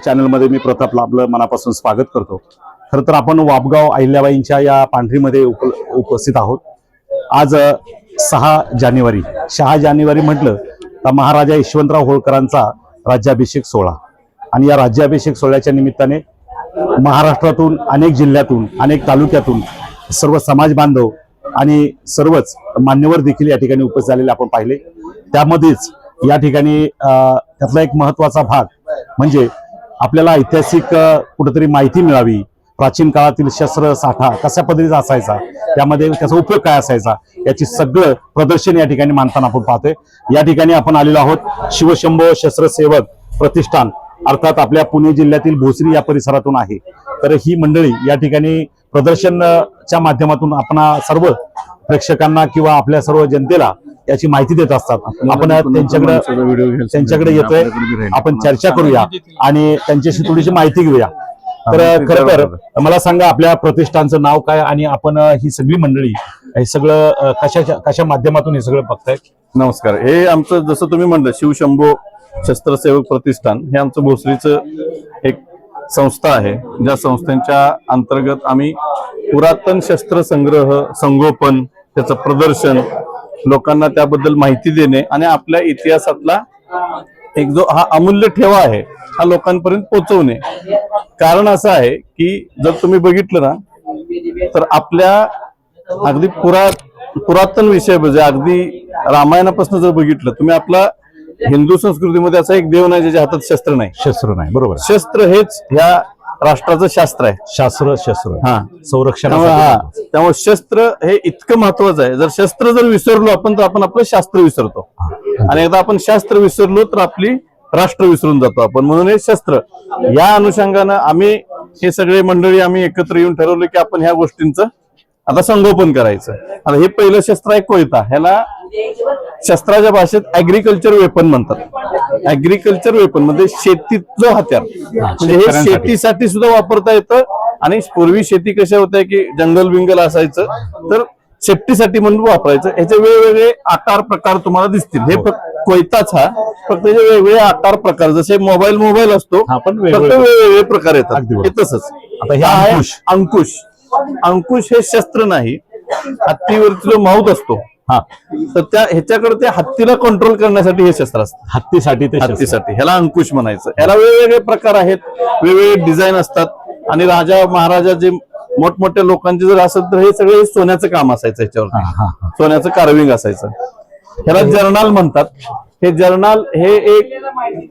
चॅनलमध्ये मी प्रतापला आपलं मनापासून स्वागत करतो. खरं तर आपण वापगाव अहिल्याबाईंच्या या पांढरीमध्ये उप उपस्थित आहोत. आज सहा जानेवारी सहा जानेवारी म्हटलं तर महाराजा यशवंतराव होळकरांचा राज्याभिषेक सोहळा. आणि या राज्याभिषेक सोहळ्याच्या निमित्ताने महाराष्ट्रातून अनेक जिल्ह्यातून अनेक तालुक्यातून सर्व समाज बांधव आणि सर्वच मान्यवर देखील या ठिकाणी उपस्थित झालेले आपण पाहिले. त्यामध्येच या ठिकाणी त्यातला एक महत्त्वाचा भाग म्हणजे आपल्याला ऐतिहासिक कुठंतरी कुठेतरी माहिती मिळावी. प्राचीन काळातील शस्त्र साठा कशा पद्धतीचा असायचा? त्यामध्ये त्याचा उपयोग काय असायचा? याची सगळं प्रदर्शन या ठिकाणी मानताना आपण पाहतोय. या ठिकाणी आपण आलेलो आहोत शिवशंभो शस्त्र सेवक प्रतिष्ठान. अर्थात आपल्या पुणे जिल्ह्यातील भोसरी या परिसरातून आहे. तर ही मंडळी या ठिकाणी प्रदर्शनच्या माध्यमातून आपण सर्व प्रेक्षकांना किंवा आपल्या सर्व जनतेला याची माहिती देत असतात. आपण त्यांच्याकडे त्यांच्याकडे येतोय. आपण चर्चा करूया. आणि त्यांच्याशी थोडीशी माहिती घेऊया. तर खर तर मला सांगा आपल्या प्रतिष्ठानचं नाव काय? आणि आपण ही सगळी मंडळी हे सगळं कशा कशा माध्यमातून हे सगळं बघताय? नमस्कार. हे आमचं जसं तुम्ही म्हणलं शिवशंभो शस्त्रसेवक प्रतिष्ठान हे आमचं भोसरीचं एक संस्था आहे. ज्या संस्थेच्या अंतर्गत आम्ही पुरातन शस्त्र संग्रह संगोपन त्याचं प्रदर्शन लोकांना त्याबद्दल माहिती देणे आणि आपल्या इतिहासातला एक जो हा अमूल्य ठेवा आहे हा लोकांपर्यंत पोहोचवणे कारण असं आहे की जर तुम्ही बघितलं ना तर आपल्या अगदी पुरा पुरातन विषय म्हणजे अगदी रामायणापासून जर बघितलं तुम्ही आपला हिंदू संस्कृतीमध्ये असा एक देव नाही ज्याच्या हातात शस्त्र नाही शस्त्र नाही बरोबर. शस्त्र हेच ह्या राष्ट्राचं शास्त्र आहे. शास्त्र शस्त्र. हा. संरक्षण त्यामुळे हा. शस्त्र हे इतकं महत्वाचं आहे. जर शस्त्र जर विसरलो आपण तर आपण आपलं शास्त्र विसरतो. आणि एकदा आपण शास्त्र विसरलो तर आपली राष्ट्र विसरून जातो आपण. म्हणून हे शस्त्र. या अनुषंगानं आम्ही हे सगळे मंडळी आम्ही एकत्र येऊन ठरवलं की आपण ह्या गोष्टींचं आता संगोपन करायचं. आता हे पहिलं शस्त्र आहे कोयता. ह्याला शस्त्राच्या भाषेत ऍग्रिकल्चर वेपन म्हणतात. ऍग्रिकल्चर वेपन म्हणजे शेतीचं हत्यार. म्हणजे हे. शेतीसाठी सुद्धा वापरता येतं आणि पूर्वी शेती कशा होत्या की जंगल बिंगल असायचं तर सेफ्टीसाठी म्हणून वापरायचं. ह्याचे वेगवेगळे आकार प्रकार तुम्हाला दिसतील. हे फक्त कोयताच हा. फक्त वेगवेगळे आकार प्रकार जसे मोबाईल मोबाईल असतो हा, पण फक्त वेगवेगळे. प्रकार. येतात. हे तसंच. हे हा अंकुश. अंकुश. अंकुश हे शस्त्र नाही. हत्तीवरती जो माऊत असतो हा. तर त्या ह्याच्याकडे ते हत्तीला कंट्रोल करण्यासाठी हे शस्त्र असतं. हत्तीसाठी ते. हत्तीसाठी. ह्याला अंकुश म्हणायचं. ह्याला वेगवेगळे प्रकार आहेत. वेगवेगळे डिझाईन असतात. आणि राजा महाराजा जे मोठमोठ्या लोकांचे जर असेल तर हे सगळे सोन्याचं काम असायचं ह्याच्यावर. सोन्याचं कार्विंग असायचं. ह्याला जर्नाल म्हणतात. हे जर्नाल हे एक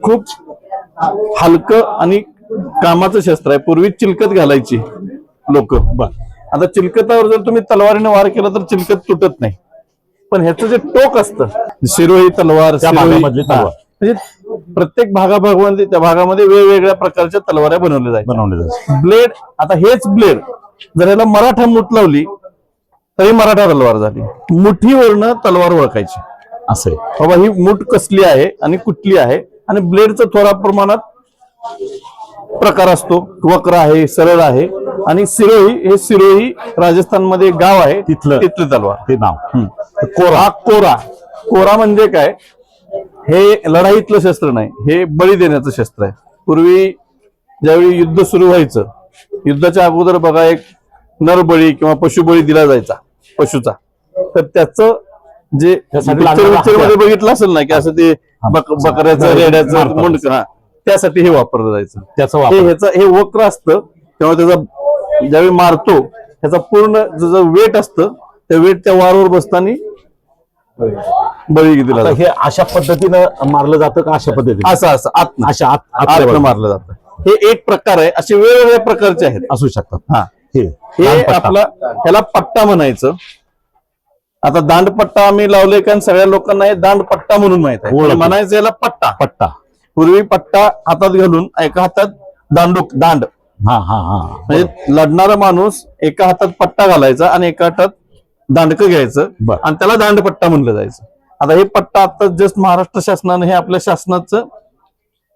खूप हलकं आणि कामाचं शस्त्र आहे. पूर्वी चिलकत घालायची लोक. बर. आता चिलकतावर जर तुम्ही तलवारीने वार केला तर चिलकत तुटत नाही. पण ह्याचं जे टोक असतं शिरोही तलवार त्या शिरोही- भागामधली तलवार. म्हणजे प्रत्येक भागाभागामध्ये त्या भागामध्ये वेगवेगळ्या प्रकारच्या तलवाऱ्या बनवल्या जायच्या. बनवले जाते ब्लेड आता हेच ब्लेड जर याला मराठा मूठ लावली तरी मराठा तलवार झाली. मुठीवरनं तलवार ओळखायची. असं. बाबा ही मूठ कसली आहे आणि कुठली आहे? आणि ब्लेडचं थोड्या प्रमाणात प्रकार असतो. वक्र आहे सरळ आहे आणि सिरोही हे सिरोही राजस्थानमध्ये एक गाव आहे. तिथलं. तिथली तलवार. ते नाव. कोरा. कोरा. कोरा म्हणजे काय? हे लढाईतलं शस्त्र नाही. हे बळी देण्याचं शस्त्र आहे. पूर्वी ज्यावेळी युद्ध सुरू व्हायचं युद्धाच्या अगोदर बघा एक नरबळी किंवा पशुबळी दिला जायचा पशुचा. तर त्याचं जे पिक्चरमध्ये. बघितलं असेल ना की असं ते बक- बकऱ्याचं. रेड्याचं मुंडक. हा. त्यासाठी हे वापरलं जायचं. त्याचा हे वापर. ह्याचं हे वक्र असतं तेव्हा त्याचा ज्यावेळी मारतो ह्याचा पूर्ण जसं वेट असतं त्या वेट त्या वारवर बसताना बळी दिला आता जातो. हे अशा पद्धतीनं मारलं जातं का अशा पद्धतीने? असं असं आत अशा आत आतल्या आतनं बाजूला मारलं जातं. हे एक प्रकार आहे असे वेगवेगळ्या प्रकारचे आहेत. असू शकतात. हा. हे हे दांडपट्टा. आपला ह्याला पट्टा म्हणायचं. आता दांडपट्टा आम्ही लावले कारण सगळ्या लोकांना हे दांडपट्टा म्हणून माहीत आहे. म्हणायचं याला पट्टा. पट्टा. पूर्वी पट्टा हातात घालून एका हातात दांडूक दांड. हा हा हा. म्हणजे लढणारा माणूस एका हातात पट्टा घालायचा आणि एका हातात दांडकं घ्यायचं बर. आणि त्याला दांडपट्टा म्हणलं जायचं. आता हे पट्टा आता जस्ट महाराष्ट्र शासनाने हे आपल्या शासनाचं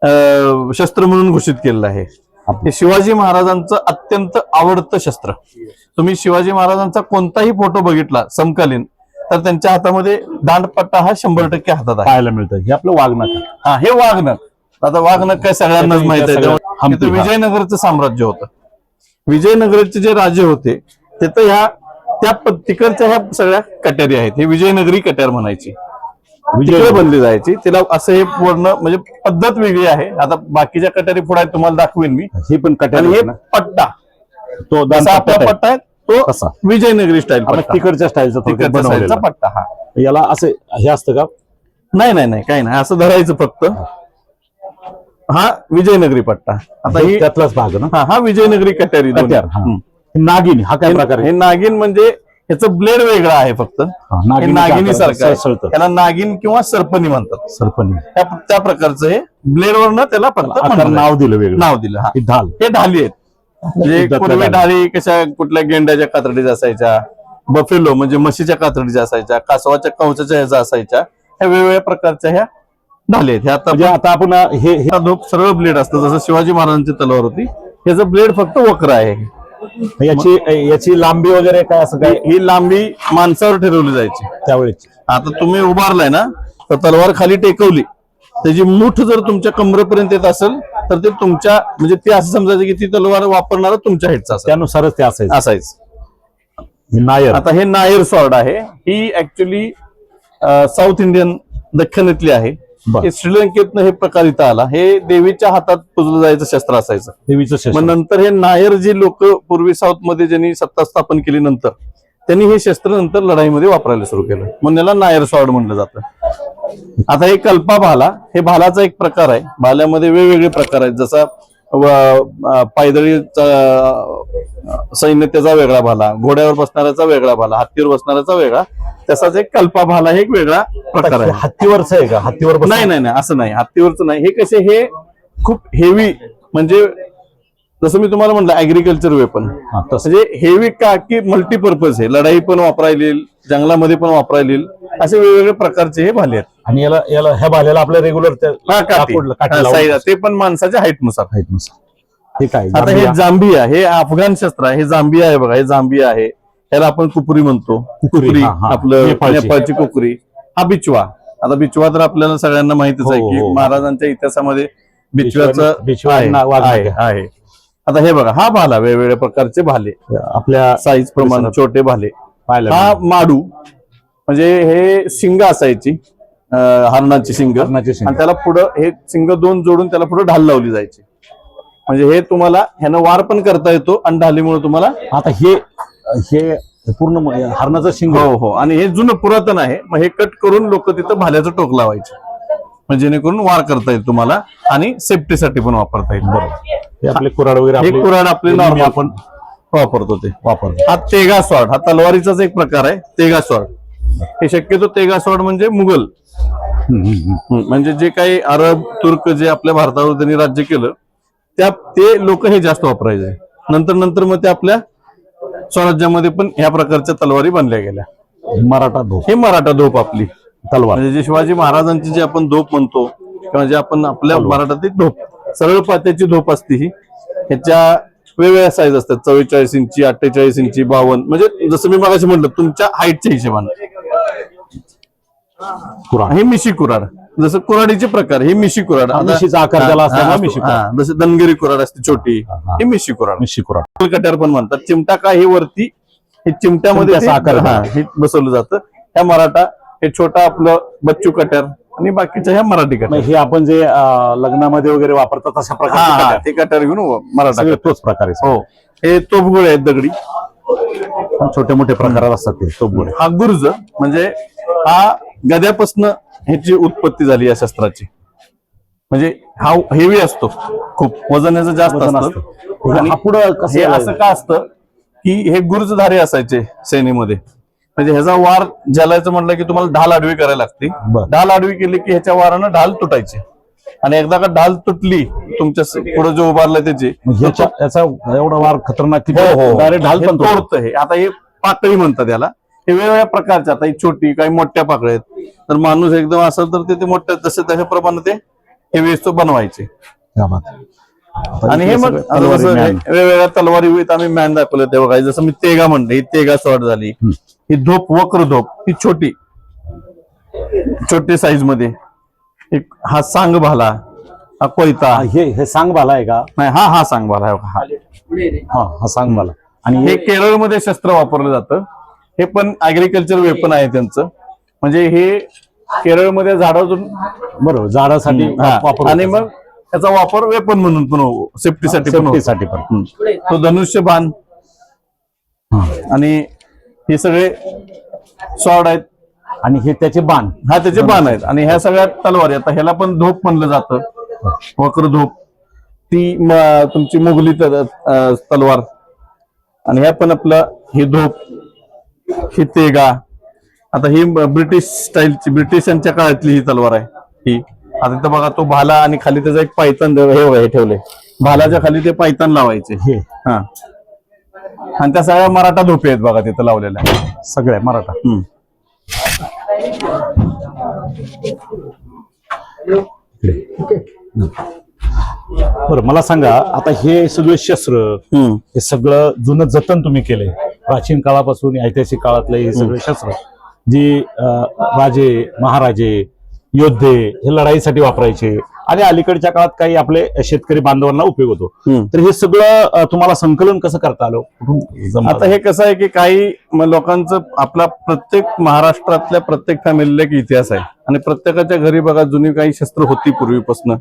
अं, शस्त्र म्हणून घोषित केलेलं आहे. हे शिवाजी महाराजांचं अत्यंत आवडतं शस्त्र. तुम्ही शिवाजी महाराजांचा कोणताही फोटो बघितला समकालीन तर त्यांच्या हातामध्ये दांडपट्टा हा शंभर टक्के हातात आहे. पाहायला मिळतं. हे आपलं वागणं हा हे वाघनक आता वाघनक काय सगळ्यांनाच माहीत आहे. हा. विजयनगरचं साम्राज्य होतं. विजयनगरचे जे राजे होते तिथं ह्या त्या तिकडच्या ह्या सगळ्या कट्यारी आहेत. हे विजयनगरी कट्यार म्हणायची. विजय बनली जायची. तिला असं हे पूर्ण म्हणजे पद्धत वेगळी आहे. आता बाकीच्या कट्यारी पुढे तुम्हाला दाखवेन मी. ही पण कट्यार हे पट्टा. तो आपला पट्टा आहे तो? विजयनगरी स्टाईल तिकडच्या स्टाईलचा साईडचा पट्टा हा. याला असे हे असतं का? नाही नाही नाही काही नाही. असं धरायचं फक्त. हा. विजयनगरी पट्टा. आता ही त्यातलाच भाग ना? हा हा विजयनगरी कट्यारी. नागिन हा काय प्रकार हे नागिन म्हणजे ह्याचं ब्लेड वेगळं आहे फक्त. हे नागिनी नागिनी सारखं. त्याला नागिन किंवा सरपणी म्हणतात. सरपणी. त्या प्रकारचं हे ब्लेड वरनं त्याला नाव दिलं वेगळं. नाव दिलं ही ढाल. हे ढाली आहेत. म्हणजे पूर्वी. ढाली कशा कुठल्या गेंड्याच्या कातडीच्या असायच्या बफेलो म्हणजे म्हशीच्या कातडीच्या असायच्या कासवाच्या कवचाच्या ह्याच्या असायच्या ह्या वेगवेगळ्या प्रकारच्या ह्या ढाली आहेत. आता म्हणजे आता आपण हे धोप सरळ ब्लेड असतं जसं शिवाजी महाराजांची तलवार होती ह्याचं ब्लेड फक्त वक्र आहे. याची याची लांबी वगैरे काय असं काय? ही ही लांबी माणसावर ठरवली जायची. त्यावेळेची. आता तुम्ही उभारलाय ना तर तलवार खाली टेकवली त्याची मूठ जर तुमच्या कमरेपर्यंत येत असेल तर ते तुमच्या म्हणजे ते असं समजायचं की ती तलवार वापरणारा तुमच्या हेडचा त्यानुसारच ते असायचं. असायच. नायर. आता हे नायर सॉर्ड आहे. ही ऍक्च्युली साऊथ इंडियन दख्खनीतली आहे. हे श्रीलंकेतनं हे प्रकार इथं आला. हे देवीच्या हातात पुजलं जायचं शस्त्र असायचं. देवीचं शस्त्र. मग नंतर हे नायर जे लोक पूर्वी साऊथमध्ये ज्यांनी सत्ता स्थापन केली नंतर त्यांनी हे शस्त्र नंतर लढाईमध्ये वापरायला सुरू केलं. म्हणून याला नायर सॉर्ड म्हणलं जातं. आता हे कल्पा भाला हे भालाचा एक प्रकार आहे. भाल्यामध्ये वेगवेगळे प्रकार आहेत. जसा पायदळीचा सैन्य त्याचा वेगळा भाला घोड्यावर बसणाऱ्याचा वेगळा भाला हत्तीवर बसणाऱ्याचा वेगळा. तसाच एक कल्पा भाला हे एक वेगळा प्रकार आहे. हत्तीवरच आहे का? हत्तीवर नाही नाही नाही असं नाही. हत्तीवरचं नाही. हे कसे हे खूप हेवी म्हणजे जसं मी तुम्हाला म्हटलं ऍग्रिकल्चर वेपन हा, तसं. म्हणजे हेवी का की मल्टीपर्पज आहे. लढाई पण वापरायला येईल जंगलामध्ये पण वापरायला. येईल असे वेगवेगळे प्रकारचे हे भाले आहेत. आणि याला याला ह्या भाल्याला आपल्या रेग्युलर हा. हा, ते पण माणसाच्या हाईटनुसार. हे काय? आता हे जांभिया? जांबिया हे अफगाण शस्त्र आहे हे जांबिया आहे बघा हे जांबिया आहे. ह्याला आपण कुपुरी म्हणतो. कुपुरी, हा, हा. आपलं नेपाळची. कुकुरी. हा बिचवा. आता बिचवा तर आपल्याला सगळ्यांना माहितीच आहे हो, की हो. महाराजांच्या इतिहासामध्ये बिचवा- बिचव्याचं बिचवा आहे, आता हे बघा हा भाला वेगवेगळ्या प्रकारचे भाले. आपल्या साईज प्रमाणे छोटे भाले. हा. माडू म्हणजे हे शिंग असायची हरणाची शिंग. आणि त्याला पुढं हे शिंग दोन जोडून त्याला पुढे ढाल लावली जायची. म्हणजे हे तुम्हाला ह्यानं वार पण करता येतो आणि ढालीमुळे तुम्हाला आता हे हे पूर्ण हरणाचं शिंग हो हो. आणि हे जुनं पुरातन आहे. मग हे कट करून लोक तिथं भाल्याचं टोक लावायचे. म्हणजे जेणेकरून वार करता येईल तुम्हाला आणि सेफ्टीसाठी पण वापरता येईल. बरोबर. हे आपले कुराड वगैरे आपले कुराड आपले नॉर्मल आपण वापरतो ते. वापरतो. हा तेगा हा तलवारीचाच एक प्रकार आहे तेगा स्वॉर्ड हे शक्यतो तेगा स्वॉर्ड म्हणजे मुघल. म्हणजे जे काही अरब तुर्क जे आपल्या भारतावर त्यांनी राज्य केलं त्या ते लोक हे जास्त वापरायचे. नंतर नंतर मग ते आपल्या स्वराज्यामध्ये पण ह्या प्रकारच्या तलवारी बनल्या गेल्या. मराठा धोप. हे मराठा धोप आपली. तलवार. म्हणजे जे शिवाजी महाराजांची जी आपण धोप म्हणतो किंवा जे आपण आपल्या मराठातील धोप सरळ पात्याची धोप असते ही. ह्याच्या वेगवेगळ्या साईज असतात. चव्वेचाळीस इंची अठ्ठेचाळीस इंची बावन्न. म्हणजे जसं मी मागाशी म्हटलं तुमच्या हाईटच्या हिशोबाने. कुराड हे मिशी कुराड जसं कुराडीचे प्रकार हे मिशी कुराड मिशीचा आकार. मिशी जसं दनगिरी कुराड असते छोटी हा. मिशी कुराड मिशी कुराड कट्यार पण म्हणतात. चिमटा काय हे वरती? हे चिमट्यामध्ये आकार हा, हे बसवलं जातं. ह्या मराठा हे छोटा आपलं बच्चू कट्यार आणि बाकीच्या ह्या मराठी मग कट्यार हे आपण जे अं, लग्नामध्ये वगैरे वापरतात अशा हा हा, कट्यार. ते कट्यार घेऊन मराठा. तोच प्रकार आहे हो. हे तोफगोळे आहेत दगडी. छोटे मोठे प्रकारात असतात ते तो गोळे हा गुर्ज म्हणजे हा गद्यापासनं ह्याची उत्पत्ती झाली या शस्त्राची. म्हणजे हा हेवी असतो खूप. वजन याचं जास्त वजन असतं. असतं. आणि हा पुढं कसं हे असं का असतं की हे गुरुजधारे असायचे सेनेमध्ये म्हणजे ह्याचा वार झेलायचं म्हटलं की तुम्हाला ढाल आडवी करायला लागते. ढाल आडवी केली की ह्याच्या वारानं ढाल तुटायचे. आणि एकदा का ढाल तुटली तुमच्यापुढे जो उभारलाय त्याची याचा एवढा वार खतरनाक हो हो डायरेक्ट ढाल पण तोडतो. हे. आता हे पाकळी म्हणतात याला. हे वेगवेगळ्या प्रकारचे. आता ही छोटी काही मोठ्या पाकळ्या आहेत. तर माणूस एकदम असेल तर ते- मोठ्या तसे तशा प्रमाणे ते हे वेस्ट बनवायचे. आणि हे मग सगळे आता तलवारी जसं हे ज्ञान. वेगवेगळ्या तलवारी विथ आम्ही मॅन दाखवलं ते बघा जसं मी तेगा म्हणलं ही तेगा शॉर्ट झाली. ही धोप वक्र धोप ही छोटी. छोटी साईजमध्ये. एक हा सांग भाला हा कोयता. हे हे सांगबाला आहे का? नाही हा हा सांग मला हा. हा हा सांगबाला आणि हे हे केरळमध्ये शस्त्र वापरलं जातं. हे पण अग्रिकल्चर वेपन आहे त्यांचं. म्हणजे हे केरळमध्ये झाडातून बरोबर झाडासाठी. वापर आणि मग त्याचा वापर वेपन म्हणून पण सेफ्टीसाठी पण होतो. सेफ्टीसाठी पण. तो धनुष्य बाण आणि हे सगळे सॉर्ड आहेत. आणि हे त्याचे बाण. हा त्याचे बाण आहेत. आणि ह्या सगळ्या तलवारी आता ह्याला पण धोप म्हणलं जातं. वक्र धोप. ती तुमची अं, तलवार. आणि ह्या पण आपलं हे धोप. ही तेगा. आता ही ब्रिटिश स्टाईलची ब्रिटिशांच्या काळातली ही तलवार आहे. ही. आता इथं बघा तो भाला आणि खाली त्याचा एक पायतान हे हे ठेवले भालाच्या खाली ते पायतान लावायचे. हे. हा. आणि त्या सगळ्या मराठा धोपे आहेत बघा तिथं लावलेल्या. सगळे मराठा. हम्म. बरं मला सांगा आता हे सगळे शस्त्र हम्म. हे सगळं जुनं जतन तुम्ही केले प्राचीन काळापासून ऐतिहासिक काळातले हे सगळे शस्त्र. जी अं, राजे महाराजे योद्धे हे लढाईसाठी वापरायचे. आणि अलीकडच्या काळात काही आपले शेतकरी बांधवांना उपयोग होतो. तर हे सगळं तुम्हाला संकलन कसं करता आलं? आता हे कसं आहे की काही लोकांचं आपला प्रत्येक महाराष्ट्रातल्या प्रत्येक फॅमिलीला एक इतिहास आहे. आणि प्रत्येकाच्या घरी बघा जुनी काही शस्त्र होती पूर्वीपासून.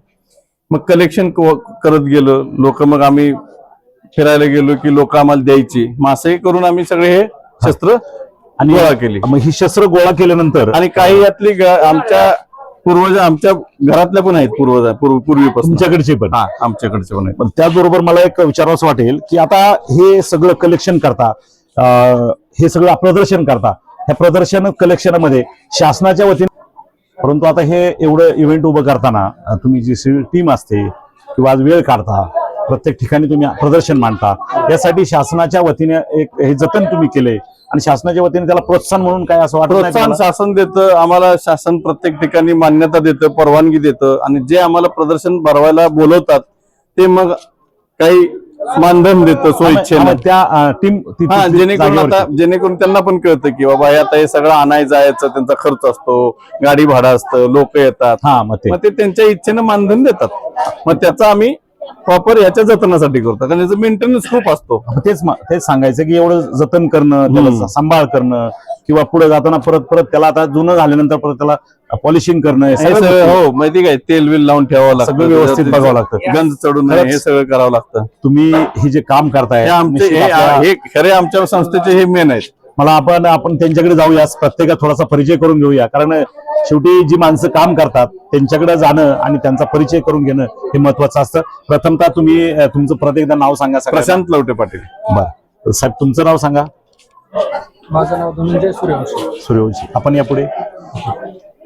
मग कलेक्शन करत गेलो. लोक मग आम्ही फिरायला गेलो की लोक आम्हाला द्यायची. मग असंही करून आम्ही सगळे हे शस्त्र आणि गोळा केली. मग ही शस्त्र गोळा केल्यानंतर आणि काही यातली आमच्या पूर्वज आमच्या घरातल्या पण आहेत पूर्वज पूर्व- पूर्वीपासून. तुमच्याकडचे पण. हा आमच्याकडचे पण आहेत. पण त्याचबरोबर मला एक विचारावंसं वाटेल की आता हे सगळं कलेक्शन करता अं, हे सगळं प्रदर्शन करता ह्या प्रदर्शन कलेक्शनमध्ये शासनाच्या वतीने परंतु आता हे एवढं इव्हेंट उभं करताना अं, तुम्ही जी टीम असते किंवा आज वेळ काढता प्रत्येक ठिकाणी तुम्ही प्रदर्शन मांडता. यासाठी शासनाच्या वतीने एक हे जतन तुम्ही केले आणि शासनाच्या वतीने त्याला प्रोत्साहन म्हणून काय असं वाटत प्रोत्साहन? शासन देतं आम्हाला शासन प्रत्येक ठिकाणी मान्यता देतं परवानगी देतं. आणि जे आम्हाला प्रदर्शन भरवायला बोलवतात ते मग काही मानधन देतं स्वइच्छेनं. त्या टीम जेणेकरून आता जेणेकरून त्यांना पण कळतं की बाबा हे आता हे सगळं आणाय जायचं त्यांचा खर्च असतो गाडी भाडं असतं लोक येतात. हा मग ते त्यांच्या इच्छेनं मानधन देतात. मग त्याचा आम्ही वापर ह्याच्या जतनासाठी करतो कारण याचा मेंटेनन्स खूप असतो. तेच मा- तेच सांगायचं की एवढं जतन करणं त्याला. सांभाळ करणं किंवा पुढे जाताना परत परत त्याला आता जुनं झाल्यानंतर परत त्याला पॉलिशिंग करणं हे हे सगळं हो माहिती काय? तेल विल लावून ठेवावं लागतं. सगळं व्यवस्थित बघावं लागतं. गंज चढून नये, हे सगळं करावं लागतं. तुम्ही हे जे काम करताय हे आमचे निश्चित हे आपल्या- हे खरे आमच्या संस्थेचे हे मेन आहेत. मला आपण आपण त्यांच्याकडे जाऊया प्रत्येकात थोडासा परिचय करून घेऊया. कारण शेवटी जी माणसं काम करतात त्यांच्याकडे जाणं आणि त्यांचा परिचय करून घेणं हे महत्वाचं असतं. प्रथमतः तुम्ही अं, तुमचं प्रत्येक एकदा नाव सांगा सगळ्यांना. प्रशांत लवटे पाटील. बरं. साहेब तुमचं नाव सांगा. माझं नाव धनंजय सूर्यवंशी. सूर्यवंशी. आपण यापुढे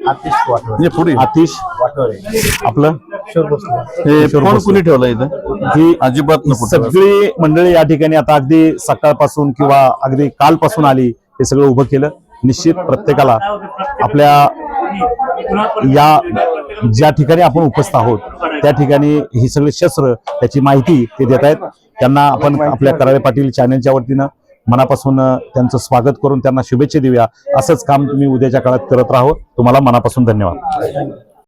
आतिश वाटवरे म्हणजे पुढे? आतिश? वाटवरे आपलं? किशोर भोसले. हे फोन. कुणी ठेवला इथं? ही अजिबात नको. सगळी मंडळी या ठिकाणी आता अगदी सकाळपासून किंवा अगदी कालपासून आली हे सगळं उभं केलं. निश्चित प्रत्येकाला आपल्या या ज्या ठिकाणी आपण उपस्थित आहोत त्या ठिकाणी ही सगळे शस्त्र त्याची माहिती ते देत आहेत. त्यांना आपण आपल्या कराळे पाटील चॅनलच्या वतीनं मनापासून त्यांचं स्वागत करून त्यांना शुभेच्छा देऊया. असंच काम तुम्ही उद्याच्या काळात करत राहो. तुम्हाला मनापासून धन्यवाद.